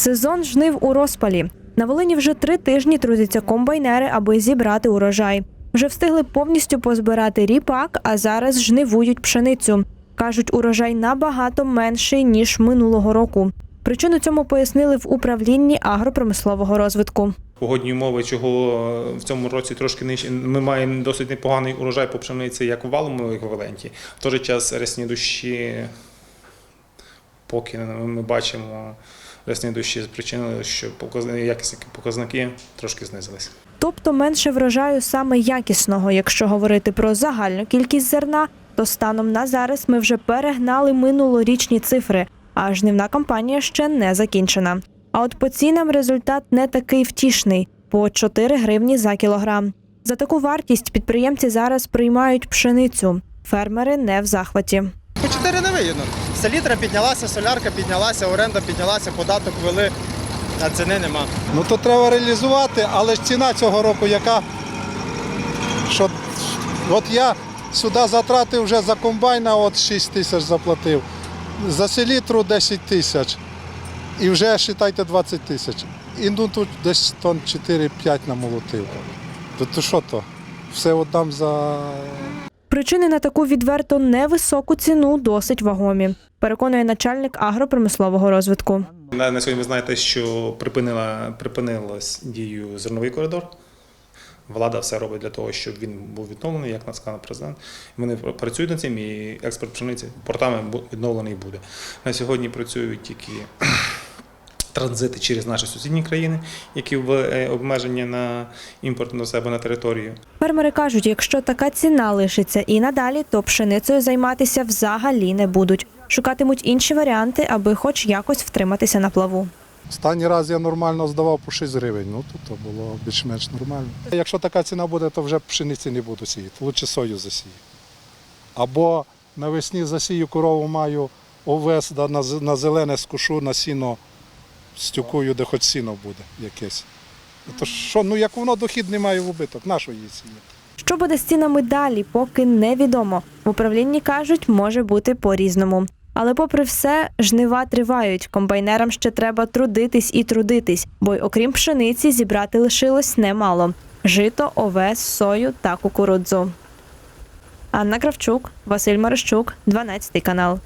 Сезон жнив у розпалі. На Волині вже три тижні трудяться комбайнери, аби зібрати урожай. Вже встигли повністю позбирати ріпак, а зараз жнивують пшеницю. Кажуть, урожай набагато менший ніж минулого року. Причину цьому пояснили в управлінні агропромислового розвитку. Погодні умови, чого е, в цьому році трошки нижче. Ми маємо досить непоганий урожай по пшениці як у валовому еквіваленті. В той же час рясні дощі, поки ми бачимо, рясні дощі спричинили, що якісні показники трошки знизились. Тобто менше врожаю саме якісного. Якщо говорити про загальну кількість зерна, то станом на зараз ми вже перегнали минулорічні цифри, а жнивна кампанія ще не закінчена. А от по цінам результат не такий втішний по 4 гривні за кілограм. За таку вартість підприємці зараз приймають пшеницю. Фермери не в захваті. По 4 не вигідно. Селітра піднялася, солярка піднялася, оренда піднялася, податок ввели, а ціни нема. Ну то треба реалізувати, але ж ціна цього року яка? Що от я сюди затратив вже за комбайна от 6 тисяч заплатив, за селітру 10 тисяч і вже вважайте 20 тисяч. І ну тут десь тонн 4-5 намолотив. То, то що то? Все отдам за Причини на таку відверто невисоку ціну досить вагомі, переконує начальник агропромислового розвитку. На, на сьогодні ви знаєте, що припинила, припинилась дію зерновий коридор. Влада все робить для того, щоб він був відновлений, як нас сказав президент. Вони працюють над цим, і експорт пшениці портами відновлений буде. На сьогодні працюють тільки транзити через наші сусідні країни, які в е, обмеження на імпорт до себе на територію. Фермери кажуть, якщо така ціна лишиться і надалі, то пшеницею займатися взагалі не будуть. Шукатимуть інші варіанти, аби хоч якось втриматися на плаву. Останній раз я нормально здавав по 6 гривень. Ну то, то було більш-менш нормально. Якщо така ціна буде, то вже пшениці не буду сіяти. Лучше сою засію. Або навесні засію корову маю овес, да, на зелене скушу, на сіно стюкую, де хоч сіно буде якесь. То що, ну як воно дохід не має в убиток, нащо її сіяти? Що буде з цінами далі, поки невідомо. В управлінні кажуть, може бути по-різному. Але, попри все, жнива тривають. Комбайнерам ще треба трудитись і трудитись, бо й окрім пшениці зібрати лишилось немало: жито, овес, сою та кукурудзу. Анна Кравчук, Василь Марищук, 12 канал.